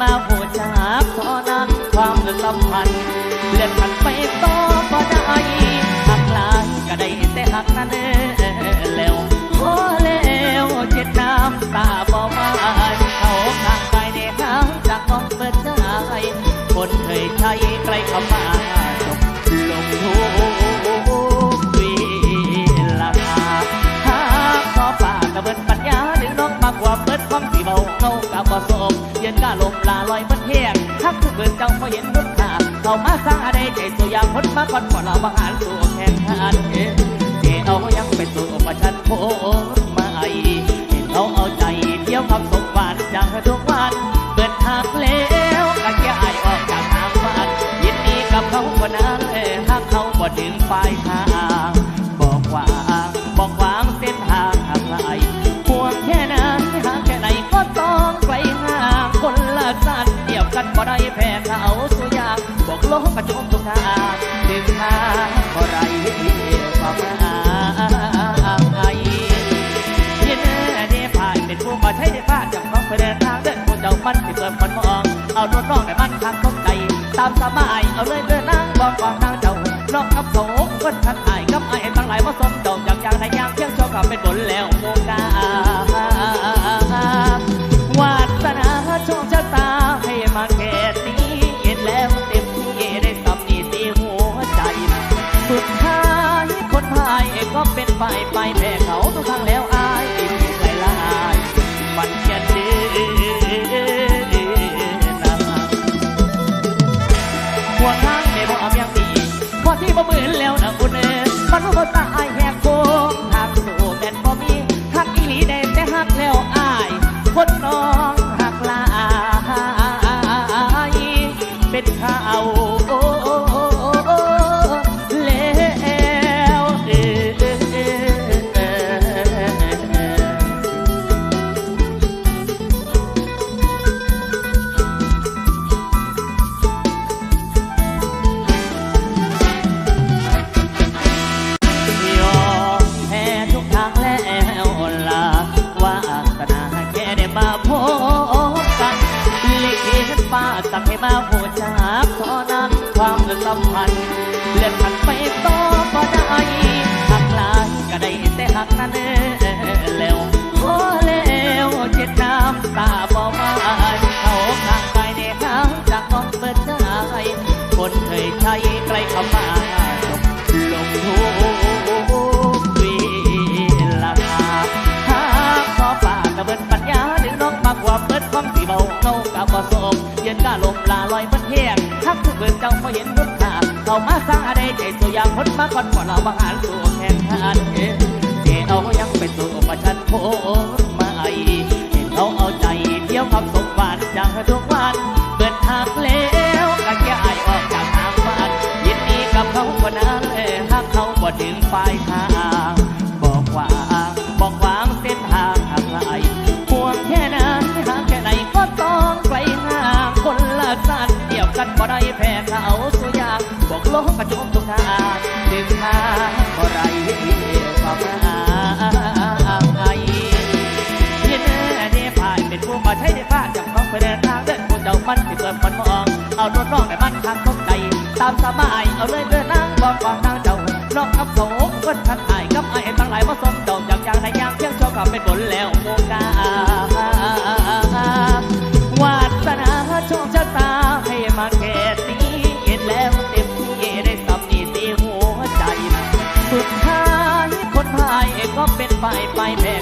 มาโหดสากตอนนั้นความลำพันเลื่อนพันไปต่อบ่ได้หักลายก็ได้แต่หักนั่นแล้ว กับบ่สมเย็นกาลมลาลอยมันแห้งทักทุกเกินเจ้าพอเห็นรุ่นหาเข้ามาสร้างอะไรใจตัวอย่างคนมาก่อนก่อนเราบังหารสู่แข่งขันเจเอายังไปสู่ประชันโคมาไอเห็นเขาเอาใจเที่ยวความสมหวานจากทุกวันเปิดทางแล้วกะแค่ไอออกจากทางบ้านยินดีกับเขาคนนั้นหากเขาบ่ถึงปลายทางางบอกโลกกระจมทุกางถึงทาบ่ไรความหมายที่แน่ได้ผ่านเป็นผู้มาใช้ได้บ้านจากน้องไปเดินทางเดินผู้เจ้ามันที่เปิดคนมอง เอารถน้องแต่มันทางตกใจตามสบายเอาเลยเดินนั่งบอกความทางเจ้าน้องกับโสคนทันอายกับไอ้ทั้งหลายมาสมดอกจากอย่างในยามเที่ยงชว์กับเป็นบนแล ก็เป็นฝ่ายไปแพ้เขาทุกครั้งแล้วอายหลายลายมันจะเดือนหัวทางไม่บอกยังดีพอที่บ่มือนแล้วนะคุณเอ๋มันว่าตายแหกโค้งทางสู่แม่นบ่มีหักอีหลีได้แต่หักแล้วอายคนน้องหักลายเป็นข้าวแล้ ให้มาหัวจากตอนนั้นความสัมพันธ์เลือนผ่านไปต่อบ่ได้หักลายก็ได้แต่หักนั้นแล้วพอแล้ว นกาลมลาลอยมันแห้งทักทุกเบิดเจ้าพอเห็นรุ่นหาเข้ามาสร้างอะไรใจตัวอย่างคนมาก่อนก่อนเราบังหารสู่แข่งขันเจเอายังไปสู่ประชันโคมาไอเห็นเขาเอาใจเที่ยวความสมหวานจากทุกวันเปิดทางแล้วกะแค่ไอออกจากทางบ้านยินดีกับเขาคนนั้นหากเขาบ่ถึงปลายทาง บ่ได้แพ้เขาสุยาบอกโลกกระจมทุกทางถึงทางบ่ไรความหมายที่แน่ได้ผ่านเป็นผู้มาใช้ได้บ้านจากน้องไปเดินทางเดินผู้เจ้ามันที่เปิดคนมอง เอารถน้องแต่มันทางตกใจตามสบายเอาเลยเดินนั่งบอกความทางเจ้าน้องกับโสคนทันอายกับไอ้ทั้งหลายมาสมดอกจากอย่างในยามเที่ยงโชว์กับเป็นบนแล้วโมกา Bye bye.